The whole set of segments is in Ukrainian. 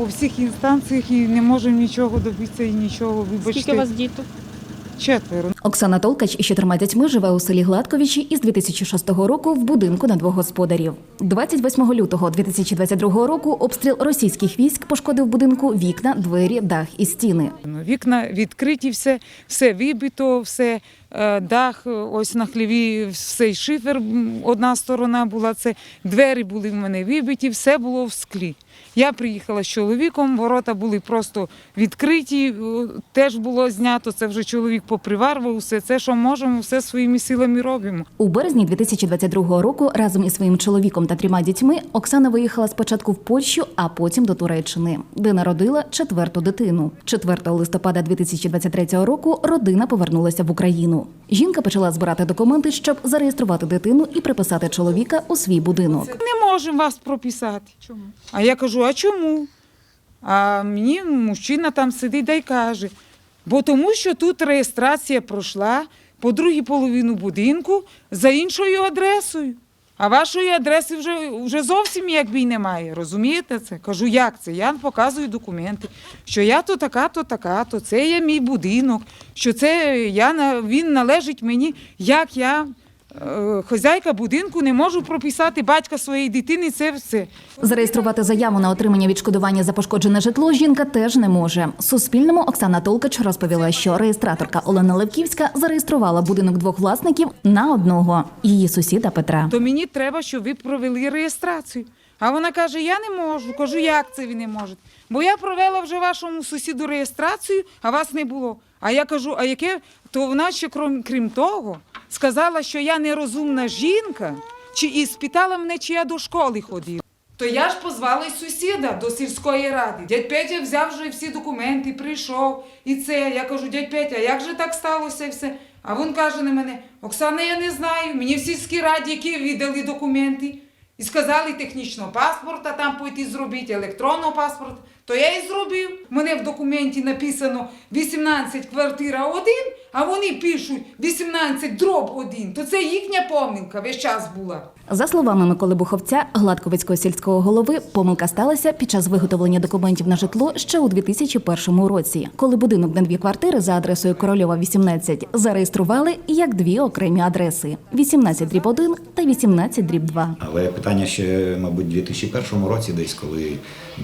по всіх інстанціях і не можемо нічого добитися і нічого. Вибачте, Скільки у вас діток? четверо. Оксана Толкач із чотирма дітьми живе у селі Гладковичі із 2006 року в будинку на двох господарів. 28 лютого 2022 року обстріл російських військ пошкодив будинку вікна, двері, дах і стіни. Вікна відкриті, все, все вибито, все дах, е, ось на хліві, все шифер, одна сторона була, це двері були в мене вибиті, все було в склі. Я приїхала з чоловіком, ворота були просто відкриті, е, теж було знято. Це вже чоловік поприварвав, все це, що можемо, все своїми силами робимо. У березні 2022 року разом із своїм чоловіком та трьома дітьми Оксана виїхала спочатку в Польщу, а потім до Туреччини, де народила четверту дитину. 4 листопада 2023 року родина повернулася в Україну. Жінка почала збирати документи, щоб зареєструвати дитину і приписати чоловіка у свій будинок. Не можемо вас прописати. Чому? А я кажу, а чому? А мені мужчина там сидить да й каже, бо тому що тут реєстрація пройшла по другій половину будинку за іншою адресою. А вашої адреси вже, вже зовсім якби й немає. Розумієте це? Кажу, як це? Я показую документи, що я то така, то така, то це є мій будинок, що це я, він належить мені, як я, е, хазяйка будинку, не можу прописати батька своєї дитини, це все. Зареєструвати заяву на отримання відшкодування за пошкоджене житло жінка теж не може. Суспільному Оксана Толкач розповіла, що реєстраторка Олена Левківська зареєструвала будинок двох власників на одного її сусіда Петра. то мені треба, щоб ви провели реєстрацію. А вона каже: Я не можу. Кажу, як це ви не можете? Бо я провела вже вашому сусіду реєстрацію, а вас не було. А я кажу, а яке? То вона ще крім, крім того сказала, що я нерозумна жінка, чи і спитала мене, чи я до школи ходила. То я ж позвала й сусіда до сільської ради. Дядь Петя взяв вже всі документи, прийшов і це. Я кажу, дядь Петя, як же так сталося і все? А він каже на мене: Оксана, я не знаю. Мені в сільській раді, які віддали документи, і сказали технічного паспорта там пойти зробити, електронного паспорта. То я і зробив. Мене в документі написано 18 квартира 1, а вони пишуть 18 дроб 1. То це їхня помилка весь час була. За словами Миколи Буховця, Гладковицького сільського голови, помилка сталася під час виготовлення документів на житло ще у 2001 році, коли будинок на дві квартири за адресою Корольова 18 зареєстрували як дві окремі адреси: 18 дріб 1 та 18 дріб 2. Але питання ще, мабуть, у 2001 році, десь коли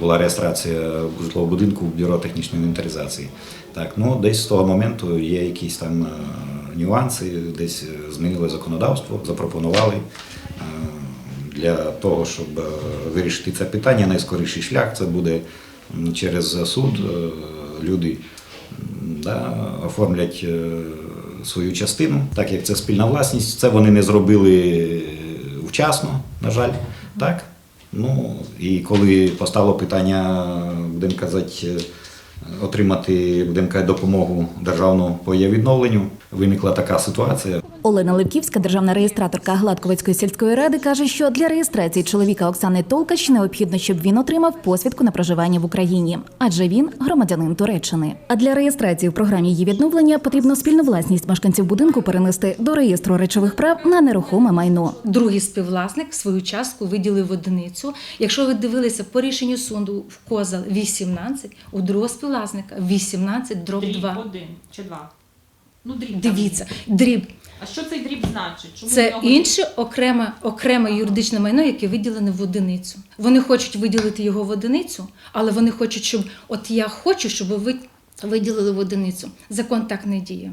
була реєстрація житлового будинку в бюро технічної інвентаризації. Так, ну десь з того моменту є якісь там е, нюанси, десь е, змінили законодавство, запропонували е, для того, щоб вирішити це питання. Найскоріший шлях це буде через суд. Люди да, оформлять свою частину, так як це спільна власність. Це вони не зробили вчасно, на жаль. Так? Ну, і коли постало питання, будемо казати, е, отримати будемо казати, допомогу державну по її відновленню, виникла така ситуація. Олена Левківська, державна реєстраторка Гладковицької сільської ради, каже, що для реєстрації чоловіка Оксани Толкач необхідно, щоб він отримав посвідку на проживання в Україні, адже він громадянин Туреччини. А для реєстрації в програмі її відновлення потрібно спільну власність мешканців будинку перенести до реєстру речових прав на нерухоме майно. Другий співвласник свою частку виділив одиницю. Якщо ви дивилися по рішенню суду в Козал 18, у другого співвласника 18 дроб Дріб 2. один чи два. Ну, дріб. Дивіться, дріб А що цей дріб значить? Чому це нього- інше окреме, окреме юридичне майно, яке виділене в одиницю. Вони хочуть виділити його в одиницю, але вони хочуть, щоб от я хочу, щоб ви виділили в одиницю. Закон так не діє.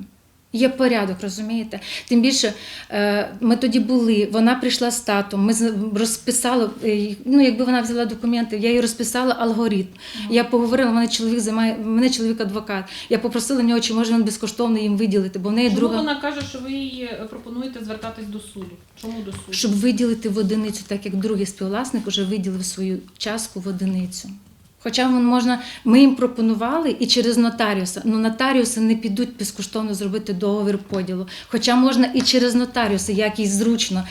Є порядок, розумієте? Тим більше е, ми тоді були, вона прийшла з татом, ми розписали, е, ну якби вона взяла документи, я їй розписала алгоритм. Я поговорила, мене чоловік займає, мене чоловік адвокат. Я попросила нього, чи може він безкоштовно їм виділити, бо в неї Чому друга. вона каже, що ви їй е, пропонуєте звертатись до суду? Чому до суду? Щоб виділити в одиницю, так як другий співвласник вже виділив свою частку в одиницю. Хоча він можна, ми їм пропонували і через нотаріуса. Ну нотаріуси не підуть безкоштовно зробити договір поділу. Хоча можна і через нотаріуса, як їй зручно.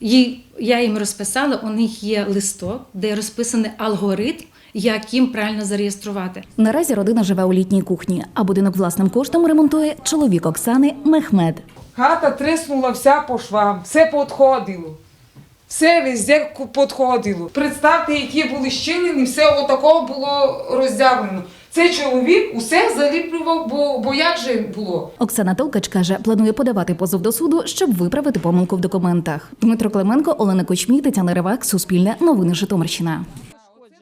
Їй, я їм розписала, у них є листок, де розписаний алгоритм, як їм правильно зареєструвати. Наразі родина живе у літній кухні, а будинок власним коштом ремонтує чоловік Оксани Мехмед. Хата триснула вся по швам, все поотходило. Все везде підходило. Представте, які були щілини, все отако було роздявлено. Цей чоловік усе заліплював, бо, бо як же було? Оксана Толкач каже, планує подавати позов до суду, щоб виправити помилку в документах. Дмитро Клименко, Олена Кочмій, Тетяна Ривак, Суспільне, Новини Житомирщина.